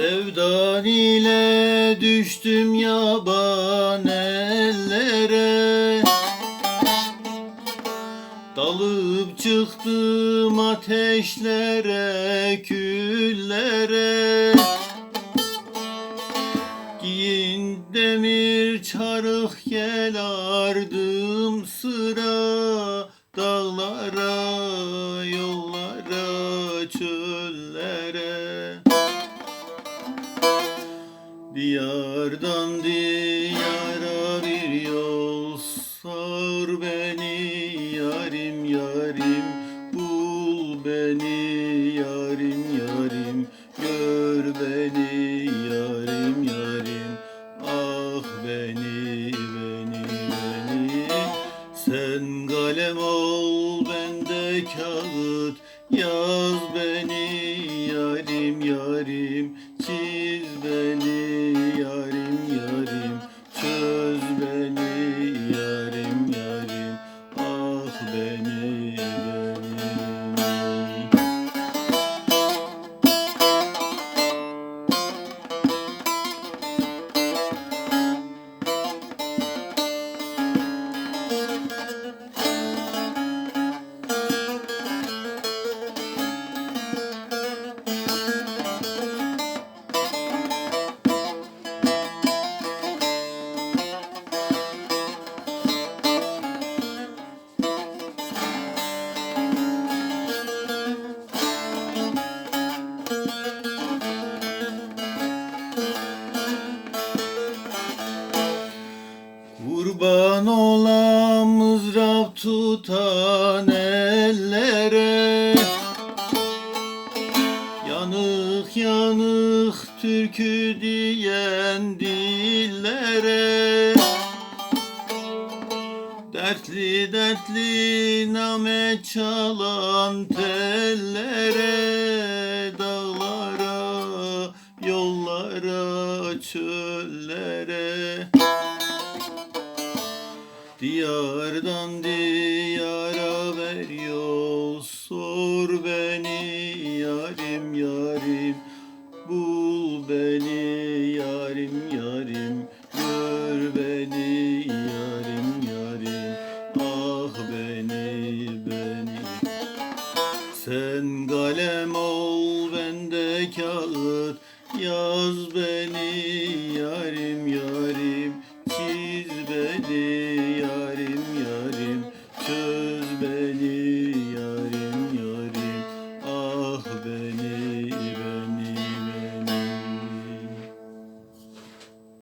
Sevdan ile düştüm yaban ellere. Dalıp çıktım ateşlere, küllere. Giyin demir çarık gel ardım Diyardan tutan ellere. Yanık yanık türkü diyen dillere. Dertli dertli name çalan tellere. Dağlara, yollara, çöllere Diyardan diyara ver yol Sor beni yarim yarim. Bul beni yarim yarim. Gör beni yarim yarim. Ah beni beni. Sen kalem ol bende kağıt. Yaz beni